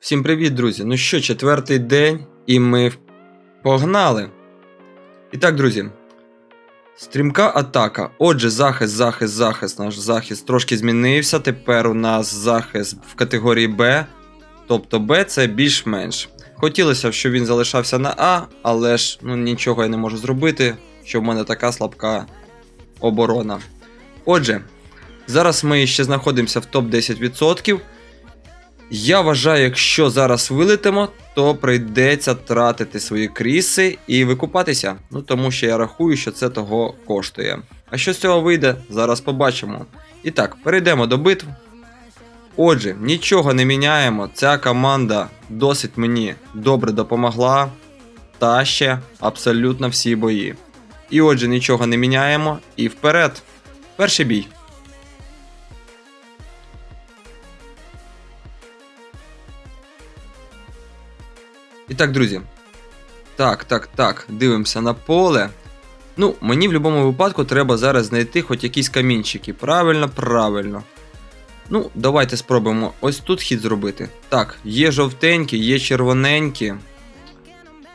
Всім привіт, друзі! Ну що, четвертий день, і ми погнали. І так, друзі. Стрімка атака. Отже, захист, захист, захист. Наш захист трошки змінився. Тепер у нас захист в категорії Б. Тобто Б це більш-менш. Хотілося б, щоб він залишався на А, але ж ну, нічого я не можу зробити, що в мене така слабка оборона. Отже, зараз ми ще знаходимося в топ-10%. Я вважаю, якщо зараз вилетимо, то прийдеться тратити свої кріси і викупатися. Ну тому що я рахую, що це того коштує. А що з цього вийде, зараз побачимо. І так, перейдемо до битв. Отже, нічого не міняємо. Ця команда досить мені добре допомогла. Та ще абсолютно всі бої. І отже, нічого не міняємо. І вперед. Перший бій. І так, друзі. Так, так, так, дивимося на поле. Ну, мені в будь-якому випадку треба зараз знайти хоч якісь камінчики. Правильно, правильно. Ну, давайте спробуємо ось тут хід зробити. Так, є жовтенькі, є червоненькі.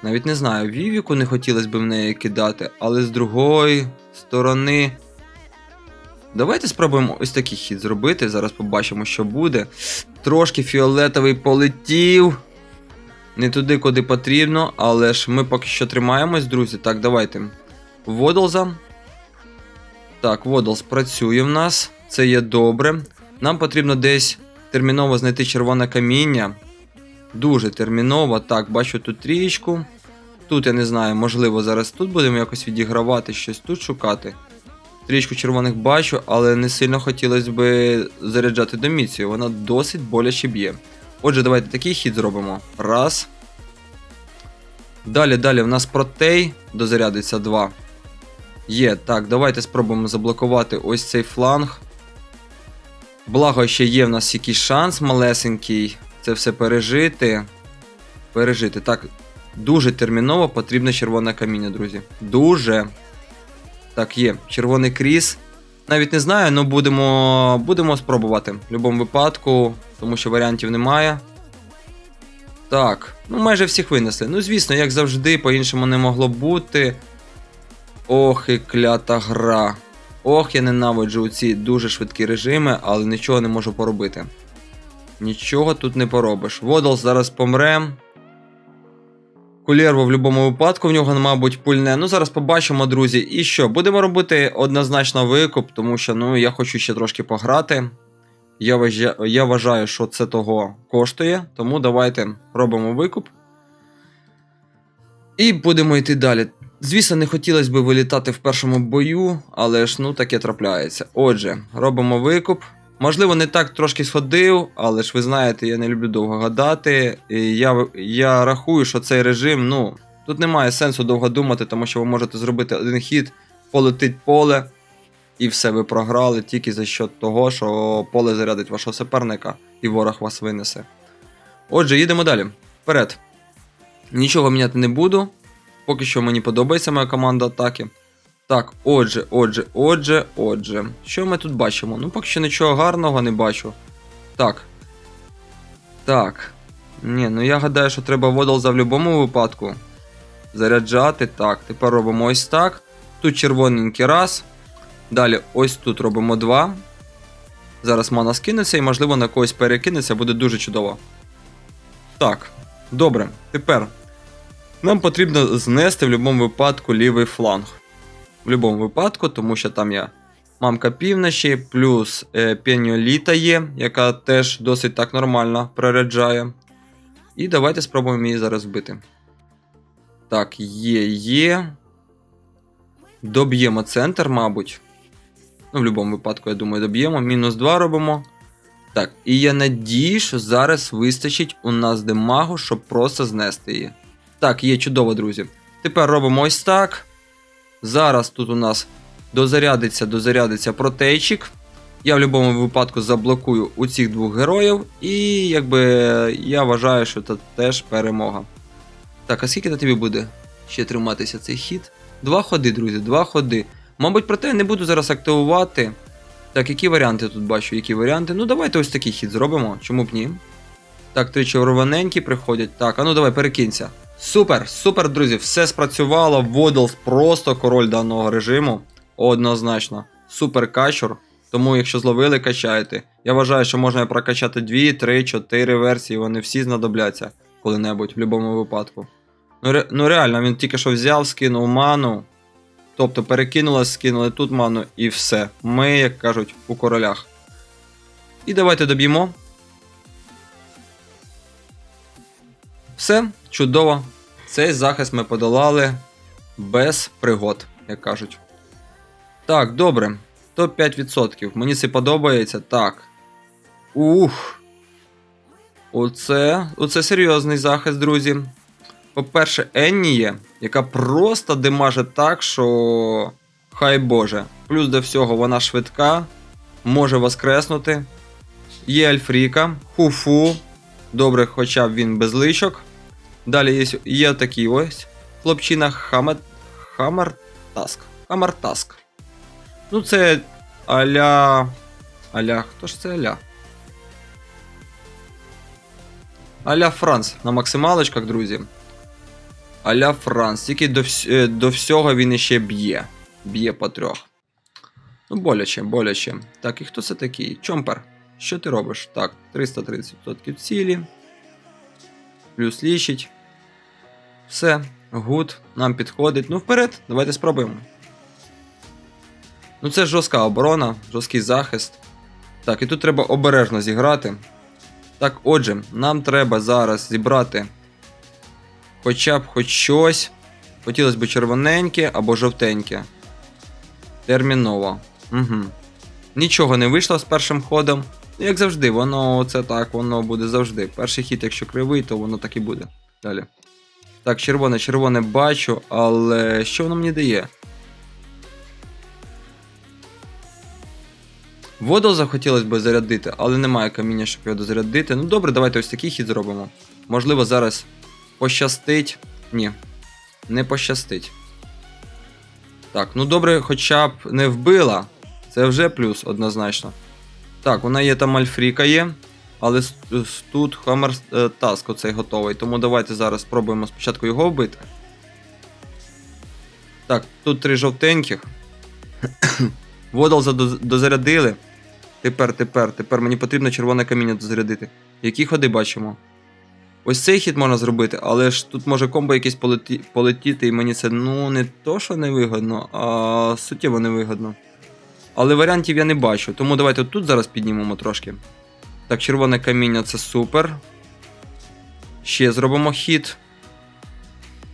Навіть не знаю, Вівіку не хотілося б в неї кидати, але з другої сторони. Давайте спробуємо ось такий хід зробити. Зараз побачимо, що буде. Трошки фіолетовий полетів. Не туди, куди потрібно, але ж ми поки що тримаємось, друзі. Так, давайте. Водолза. Так, Водолз працює в нас. Це є добре. Нам потрібно десь терміново знайти червоне каміння. Дуже терміново. Так, бачу тут трієчку. Тут я не знаю, можливо, зараз тут будемо якось відігравати, щось тут шукати. Трічку червоних бачу, але не сильно хотілося б заряджати доміцію. Вона досить боляче б'є. Отже, давайте такий хід зробимо. Раз. Далі, далі в нас протей дозарядиться 2. Є. Так, давайте спробуємо заблокувати ось цей фланг. Благо, ще є в нас якийсь шанс малесенький. Це все пережити. Пережити. Так, дуже терміново потрібне червоне каміння, друзі. Дуже. Так, є. Червоний кріс. Навіть не знаю, але будемо, будемо спробувати в будь-якому випадку, тому що варіантів немає. Так, ну майже всіх винесли. Ну, звісно, як завжди, по-іншому не могло бути. Ох, і клята гра. Ох, я ненавиджу ці дуже швидкі режими, але нічого не можу поробити. Нічого тут не поробиш. Водол зараз помре. Кулєрво в будь-якому випадку в нього, мабуть, пульне. Ну, зараз побачимо, друзі. І що? Будемо робити однозначно викуп, тому що ну, я хочу ще трошки пограти. Я вважаю, я вважаю, що це того коштує, тому давайте робимо викуп. І будемо йти далі. Звісно, не хотілося б вилітати в першому бою, але ж ну таке трапляється. Отже, робимо викуп. Можливо, не так трошки сходив, але ж ви знаєте, я не люблю довго гадати. І я, я рахую, що цей режим, ну, тут немає сенсу довго думати, тому що ви можете зробити один хід, полетить поле, і все, ви програли тільки за счет того, що поле зарядить вашого суперника і ворог вас винесе. Отже, їдемо далі. Вперед. Нічого міняти не буду. Поки що мені подобається моя команда атаки. Так, отже, отже, отже, отже. Що ми тут бачимо? Ну, поки що нічого гарного не бачу. Так. Так. Ні, ну я гадаю, що треба водолза в будь-якому випадку. Заряджати. Так, тепер робимо ось так. Тут червоненький раз. Далі ось тут робимо два. Зараз мана скинеться і, можливо, на когось перекинеться, буде дуже чудово. Так, добре. Тепер нам потрібно знести в будь-якому випадку лівий фланг. В будь-якому випадку, тому що там є мамка півночі, плюс е, пеніоліта є, яка теж досить так нормально проряджає. І давайте спробуємо її зараз вбити. Так, є, є. Доб'ємо центр, мабуть. Ну, в будь-якому випадку, я думаю, доб'ємо. Мінус 2 робимо. Так, і я надію, що зараз вистачить у нас демагу, щоб просто знести її. Так, є чудово, друзі. Тепер робимо ось так. Зараз тут у нас дозарядиться, дозарядиться протейчик. Я в будь-якому випадку заблокую у цих двох героїв. І якби я вважаю, що це теж перемога. Так, а скільки на тобі буде ще триматися цей хід? Два ходи, друзі, два ходи. Мабуть, проте я не буду зараз активувати. Так, які варіанти тут бачу? Які варіанти? Ну, давайте ось такий хід зробимо. Чому б ні? Так, три червоненькі приходять. Так, а ну давай, перекинься. Супер, супер, друзі, все спрацювало. Водолс просто король даного режиму. Однозначно. Супер качур. Тому, якщо зловили, качайте. Я вважаю, що можна прокачати 2, 3, 4 версії, вони всі знадобляться коли-небудь, в будь-якому випадку. Ну, ре, ну реально, він тільки що взяв, скинув ману. Тобто перекинули, скинули тут ману і все. Ми, як кажуть, у королях. І давайте доб'ємо. Все, чудово. Цей захист ми подолали без пригод, як кажуть. Так, добре. Топ 5%. Мені це подобається. Так. Ух. Оце, оце серйозний захист, друзі. По-перше, Енні є, яка просто димаже так, що. Хай Боже. Плюс до всього вона швидка, може воскреснути. Є Альфріка, Хуфу. Добре, хоча б він без личок. Далі є, є такий ось хлопчина Хамет... Хамартаск. Хамартаск. Ну, це аля. Аля. Хто ж це аля? Аля Франц на максималочках, друзі. Аля Франц. Тільки до, вс... е, до всього він іще б'є. Б'є по трьох. Ну, боляче, боляче. Так, і хто це такий? Чомпер. Що ти робиш? Так, 330% цілі. Плюс лічить. Все, гуд, нам підходить. Ну, вперед, давайте спробуємо. Ну, це жорстка оборона, жорсткий захист. Так, і тут треба обережно зіграти. Так, отже, нам треба зараз зібрати хоча б хоч щось. Хотілося б червоненьке або жовтеньке. Терміново. Угу. Нічого не вийшло з першим ходом. Ну, Як завжди, воно це так, воно буде завжди. Перший хід, якщо кривий, то воно так і буде. Далі. Так, червоне, червоне бачу, але що воно мені дає? Воду захотілося б зарядити, але немає каміння, щоб його дозарядити. Ну добре, давайте ось такий хід зробимо. Можливо, зараз пощастить. Ні, не пощастить. Так, ну добре, хоча б не вбила. Це вже плюс однозначно. Так, вона є там Альфріка є. Але тут Хаммер Таск оцей готовий. Тому давайте зараз спробуємо спочатку його вбити. Так, тут три жовтеньких. Водол задоз- дозарядили. Тепер, тепер, тепер мені потрібно червоне каміння дозарядити. Які ходи бачимо? Ось цей хід можна зробити, але ж тут може комбо якесь полеті... полетіти, і мені це ну не то, що не вигодно, а суттєво невигодно. Але варіантів я не бачу, тому давайте тут зараз піднімемо трошки. Так, червоне каміння це супер. Ще зробимо хід.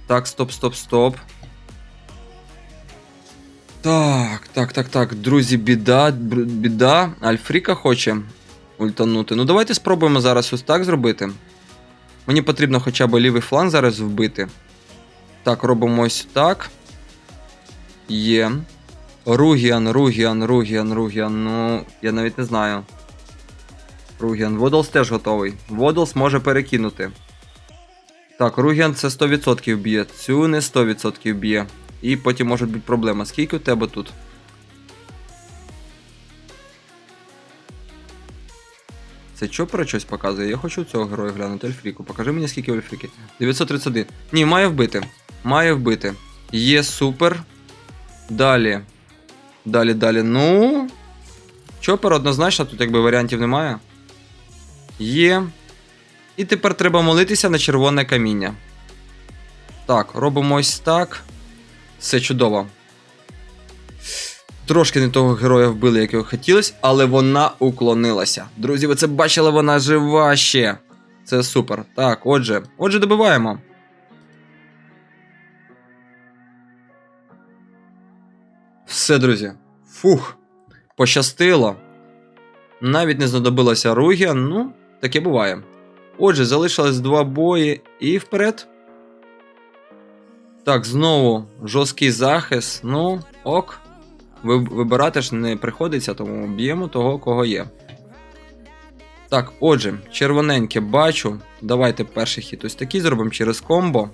Так, стоп, стоп, стоп. Так, так, так, так. Друзі, біда, біда. Альфріка хоче ультанути. Ну, давайте спробуємо зараз ось так зробити. Мені потрібно хоча б лівий фланг зараз вбити. Так, робимо ось так. Є. Ругіан, Ругіан, Ругіан, Ругіан. Ну, я навіть не знаю. Ругіан. Водолс теж готовий. Водолс може перекинути. Так, Ругіан це 100% б'є. Цю не 100% б'є. І потім може бути проблема. Скільки у тебе тут? Це Чопера щось показує? Я хочу цього героя глянути, Ельфріку. Покажи мені, скільки Ельфріки. 931. Ні, має вбити. Має вбити. Є супер. Далі. Далі, далі. Ну. Чопер однозначно, тут якби варіантів немає. Є. І тепер треба молитися на червоне каміння. Так, робимо ось так. Все чудово. Трошки не того героя вбили, як його хотілося, але вона уклонилася. Друзі, ви це бачили, вона жива ще. Це супер. Так, отже, отже, добиваємо. Все, друзі. Фух. Пощастило. Навіть не знадобилося Ругіан, ну, таке буває. Отже, залишилось два бої і вперед. Так, знову жорсткий захист. Ну, ок. Вибирати ж не приходиться, тому б'ємо того, кого є. Так, отже, червоненьке бачу. Давайте перший хід ось такий зробимо через комбо.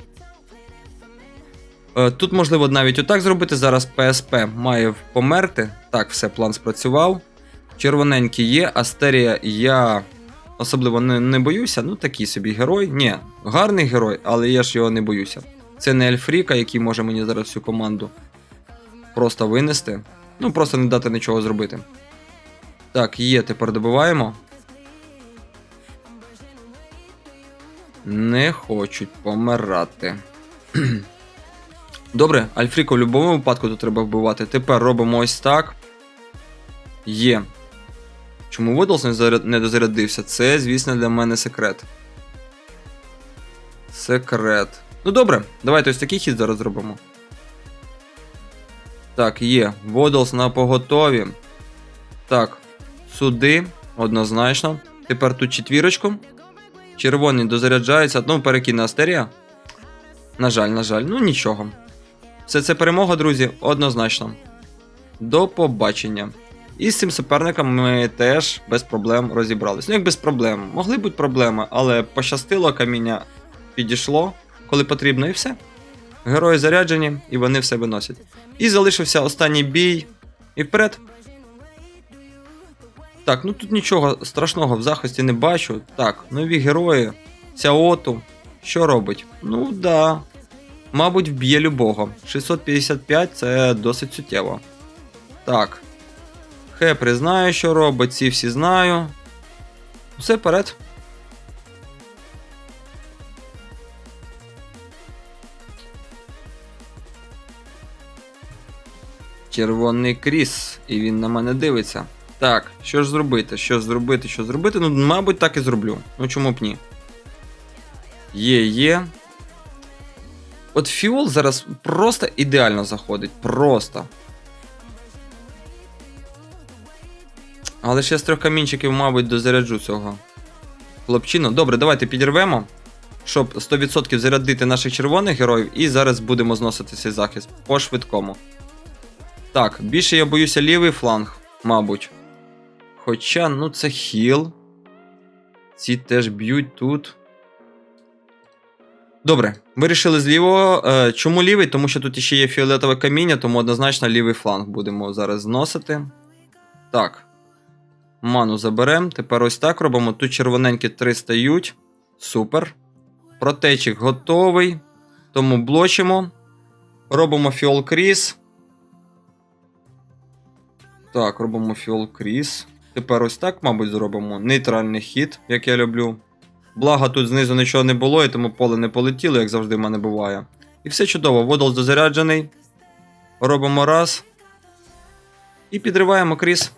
Е, Тут можливо навіть отак зробити. Зараз ПСП має померти. Так, все, план спрацював. Червоненький є, Астерія я особливо не, не боюся. Ну, такий собі герой. Ні, гарний герой, але я ж його не боюся. Це не Ельфріка, який може мені зараз всю команду просто винести. Ну, просто не дати нічого зробити. Так, є, тепер добиваємо. Не хочуть помирати. Добре, Альфріка в будь-якому випадку тут треба вбивати. Тепер робимо ось так. Є. Чому Видлс не, заряд... дозарядився? Це, звісно, для мене секрет. Секрет. Ну добре, давайте ось такий хід зараз зробимо. Так, є. Водлс на поготові. Так, сюди, однозначно. Тепер тут четвірочку. Червоний дозаряджається. Ну, перекине Астерія. На жаль, на жаль, ну нічого. Все це перемога, друзі, однозначно. До побачення. І з цим суперником ми теж без проблем розібрались. Ну, як без проблем. Могли бути проблеми, але пощастило, каміння підійшло, коли потрібно, і все. Герої заряджені, і вони все виносять. І залишився останній бій. І вперед. Так, ну тут нічого страшного в захисті не бачу. Так, нові герої. Сяоту. Що робить? Ну да. Мабуть, вб'є любого. 655 це досить суттєво. Так. Хепри знаю, що робить, ці всі знаю. Все вперед. Червоний кріс, і він на мене дивиться. Так, що ж зробити? Що зробити, що зробити? Ну, мабуть, так і зроблю. Ну чому б ні? Є, є. От Фіол зараз просто ідеально заходить. Просто. Але ще з трьох камінчиків, мабуть, дозаряджу цього хлопчину. Добре, давайте підірвемо, щоб 100% зарядити наших червоних героїв, і зараз будемо зносити цей захист по швидкому. Так, більше я боюся лівий фланг, мабуть. Хоча, ну це хіл. Ці теж б'ють тут. Добре, вирішили з лівого. Е, чому лівий? Тому що тут ще є фіолетове каміння, тому однозначно лівий фланг будемо зараз зносити. Так. Ману заберемо. Тепер ось так робимо. Тут червоненькі три стають. Супер. Протечик готовий. Тому блочимо. Робимо фіол кріс. Так, робимо фіол кріс. Тепер ось так, мабуть, зробимо. Нейтральний хід, як я люблю. Благо тут знизу нічого не було, і тому поле не полетіло, як завжди в мене буває. І все чудово, водол дозаряджений. Робимо раз. І підриваємо кріс.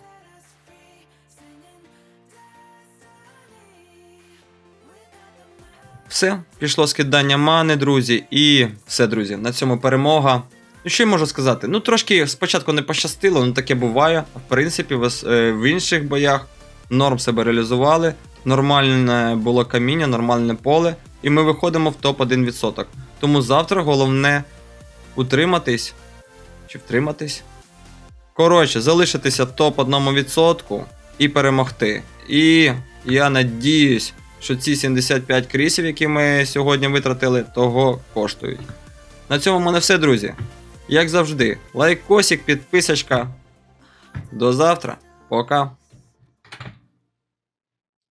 Все, пішло скидання мани, друзі, і все, друзі, на цьому перемога. Ну, що я можу сказати? Ну, трошки спочатку не пощастило, ну таке буває. В принципі, в, е, інших боях норм себе реалізували. Нормальне було каміння, нормальне поле, і ми виходимо в топ-1%. Тому завтра головне утриматись. Чи втриматись? Коротше, залишитися в топ-1% і перемогти. І я надіюсь, що ці 75 крісів, які ми сьогодні витратили, того коштують. На цьому в мене все, друзі. Як завжди, лайкосик, підписочка. До завтра. Пока.